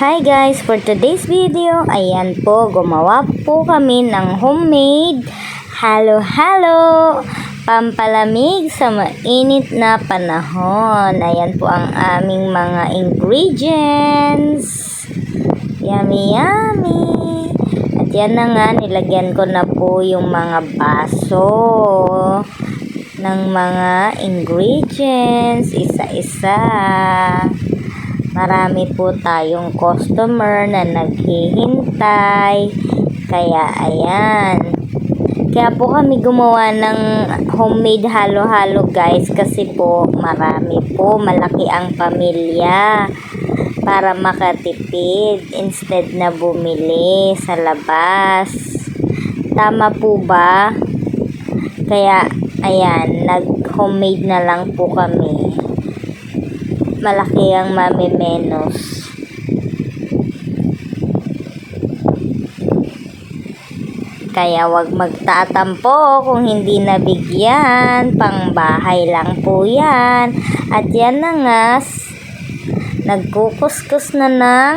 Hi guys, for today's video, ayan po, gumawa po kami ng homemade halo-halo pampalamig sa mainit na panahon. Ayan po ang aming mga ingredients. Yummy, yummy. At yan na nga, nilagyan ko na po yung mga baso ng mga ingredients, isa-isa. Marami po tayong customer na naghihintay. Kaya ayan. Kaya po kami gumawa ng homemade halo-halo guys kasi po marami po, malaki ang pamilya para makatipid instead na bumili sa labas. Tama po ba? Kaya ayan, nag-homemade na lang po kami malaki ang mamimenos. Kaya wag magtatampo kung hindi nabigyan. Pang bahay lang po yan. At yan na nga, nagkukuskus na ng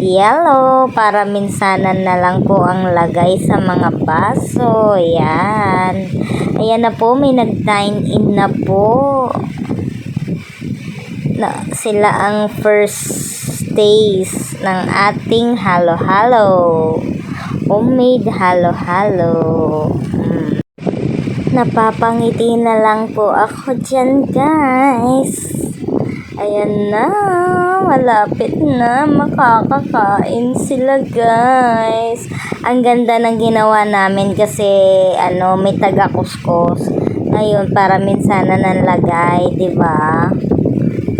yellow para minsanan na lang po ang lagay sa mga baso. Yan. Ayan na po, may nag-dine in na po na sila ang first days ng ating halo-halo. Homemade halo-halo. Mm. Napapangiti na lang po ako dyan, guys. Ayan na, malapit na makakakain sila, guys. Ang ganda ng ginawa namin kasi ano, may taga-kuskus. Ngayon, para minsan na nanlagay, 'di ba?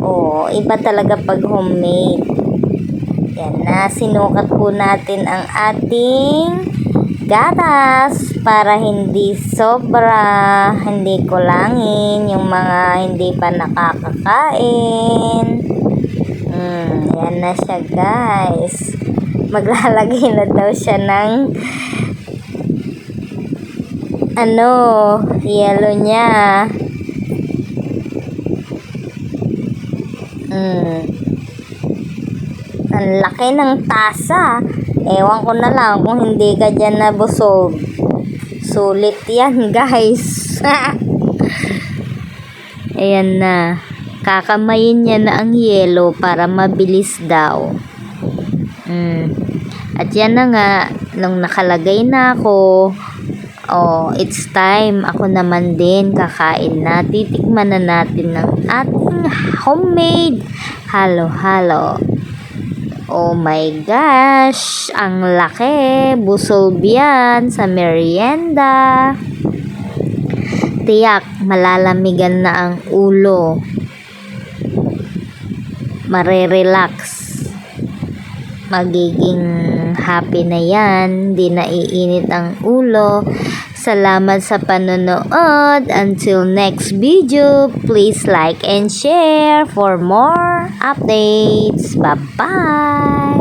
Oo, iba talaga pag homemade. Yan na, sinukat po natin ang ating gatas para hindi sobra, hindi kulangin yung mga hindi pa nakakakain. Mm, yan na siya guys. Maglalagay na daw siya ng ano, yellow niya. Mm. Ang laki ng tasa. Ewan ko na lang kung hindi ka dyan nabusog. Sulit yan, guys. Ayan na. Kakamayin niya na ang yellow para mabilis daw. Mm. At yan na nga, nung nakalagay na ako, oh, it's time. Ako naman din, kakain na. Titikman na natin ng ating homemade halo-halo. Oh my gosh, ang laki. Busog yan sa merienda. Tiyak, malalamigan na ang ulo. Marerelax. Magiging happy na yan. Di na iinit ang ulo. Salamat sa panonood. Until next video, please like and share for more updates. Bye-bye!